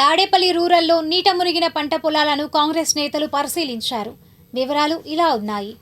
తాడేపల్లి రూరల్లో నీట మునిగిన పంట పొలాలను కాంగ్రెస్ నేతలు పరిశీలించారు. వివరాలు ఇలా ఉన్నాయి.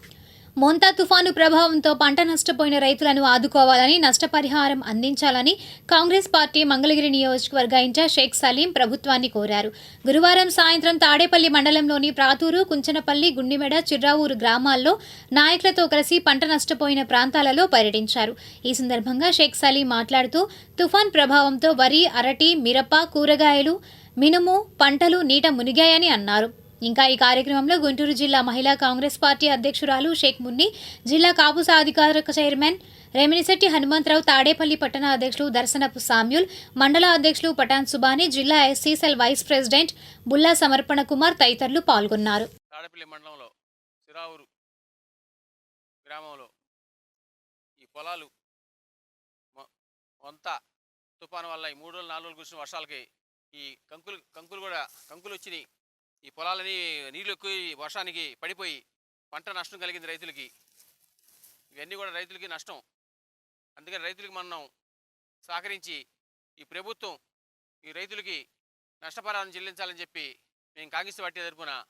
మొంతా తుఫాను ప్రభావంతో పంట నష్టపోయిన రైతులను ఆదుకోవాలని నష్టపరిహారం అందించాలని కాంగ్రెస్ పార్టీ మంగళగిరి నియోజకవర్గ ఇన్ఛార్జ్ షేక్ సలీం ప్రభుత్వాన్ని కోరారు. గురువారం సాయంత్రం తాడేపల్లి మండలంలోని ప్రాతూరు కుంచనపల్లి గుండిమెడ చిర్రావూరు గ్రామాల్లో నాయకులతో కలిసి పంట నష్టపోయిన ప్రాంతాలలో పర్యటించారు. ఈ సందర్భంగా షేక్ సలీం మాట్లాడుతూ తుఫాన్ ప్రభావంతో వరి అరటి మిరప కూరగాయలు మినుము పంటలు నీట మునిగాయని అన్నారు. ఇంకా ఈ కార్యక్రమంలో గుంటూరు జిల్లా మహిళా కాంగ్రెస్ పార్టీ అధ్యక్షురాలు షేక్ మున్ని జిల్లా కాపు సాధికారక చైర్మన్ రెమినిశెట్టి హనుమంతరావు తాడేపల్లి పట్టణ అధ్యక్షులు దర్శనపు సామ్యుల్ మండల అధ్యక్షులు పటాన్ సుబాని జిల్లా ఎస్సీసెల్ వైస్ ప్రెసిడెంట్ బుల్లా సమర్పణ కుమార్ తదితరులు పాల్గొన్నారు. మండలంలో గ్రామంలో ఈ పొలాలు వంత తుఫాను వల్ల ఈ మూడు రోజులు నాలుగు రోజులు కురిసిన వర్షాలకి ఈ కంకులు కంకులు కూడా కంకులు వచ్చినాయి. ఈ పొలాలని నీళ్ళు ఎక్కువ ఈ వర్షానికి పడిపోయి పంట నష్టం కలిగింది రైతులకి. ఇవన్నీ కూడా రైతులకి నష్టం. అందుకని రైతులకి మనం సహకరించి ఈ ప్రభుత్వం ఈ రైతులకి నష్టపరాలను చెల్లించాలని చెప్పి మేము కాంగ్రెస్ పార్టీ తరఫున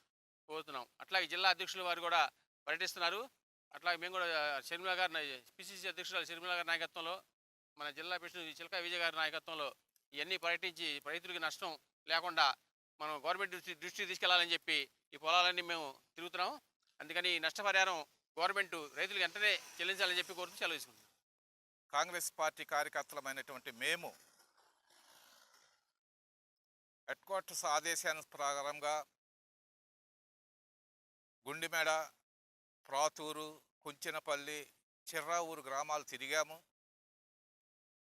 కోరుతున్నాం. అట్లాగే జిల్లా అధ్యక్షులు వారు కూడా పర్యటిస్తున్నారు. అట్లాగే మేము కూడా షర్మిల గారి పిసిసి అధ్యక్షురాలు షర్మిల గారి నాయకత్వంలో మన జిల్లా ప్రెసిడెంట్ చిలకా విజయ్ గారి నాయకత్వంలో ఇవన్నీ పర్యటించి రైతులకి నష్టం లేకుండా మనం గవర్నమెంట్ దృష్టి దృష్టికి తీసుకెళ్ళాలని చెప్పి ఈ పొలాలన్నీ మేము తిరుగుతున్నాం. అందుకని ఈ నష్టపరిహారం గవర్నమెంట్ రైతులకు వెంటనే చెల్లించాలని చెప్పి కోరుతూ సెలవు తీసుకుంటున్నాం. కాంగ్రెస్ పార్టీ కార్యకర్తలమైనటువంటి మేము హెడ్ క్వార్టర్స్ ఆదేశాన్ని ప్రకారంగా గుండిమేడ ప్రాతూరు కుంచెనపల్లి చిర్రావూరు గ్రామాలు తిరిగాము.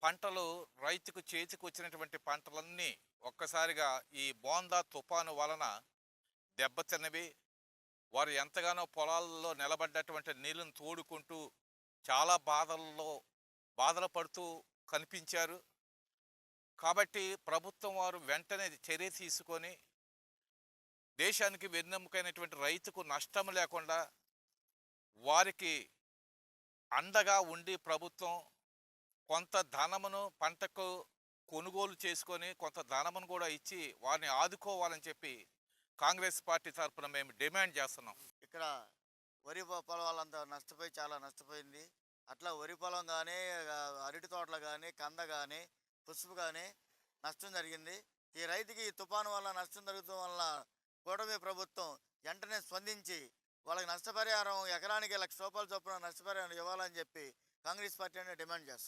పంటలు రైతుకు చేతికి వచ్చినటువంటి పంటలన్నీ ఒక్కసారిగా ఈ బోందా తుఫాను వలన దెబ్బతిన్నవి. వారు ఎంతగానో పొలాల్లో నిలబడ్డటువంటి నీళ్ళను తోడుకుంటూ చాలా బాధల్లో బాధలు పడుతూ కనిపించారు. కాబట్టి ప్రభుత్వం వారు వెంటనే చర్య తీసుకొని దేశానికి వెన్నెముకైనటువంటి రైతుకు నష్టం లేకుండా వారికి అండగా ఉండి ప్రభుత్వం కొంత ధనమును పంటకు కొనుగోలు చేసుకొని కొంత ధనమును కూడా ఇచ్చి వారిని ఆదుకోవాలని చెప్పి కాంగ్రెస్ పార్టీ తరఫున మేము డిమాండ్ చేస్తున్నాం. ఇక్కడ వరి పొ- పొలాలంతా నష్టపోయి చాలా నష్టపోయింది. అట్లా వరి పొలం కానీ అరటి తోటలు కానీ కంద కానీ పసుపు కానీ నష్టం జరిగింది. ఈ రైతుకి ఈ తుఫాను వల్ల నష్టం జరుగుతూ వల్ల కూటమి ప్రభుత్వం వెంటనే స్పందించి వాళ్ళకి నష్టపరిహారం ఎకరానికి లక్ష రూపాయల చొప్పున నష్టపరిహారం ఇవ్వాలని చెప్పి కాంగ్రెస్ పార్టీ అనేది డిమాండ్ చేస్తుంది.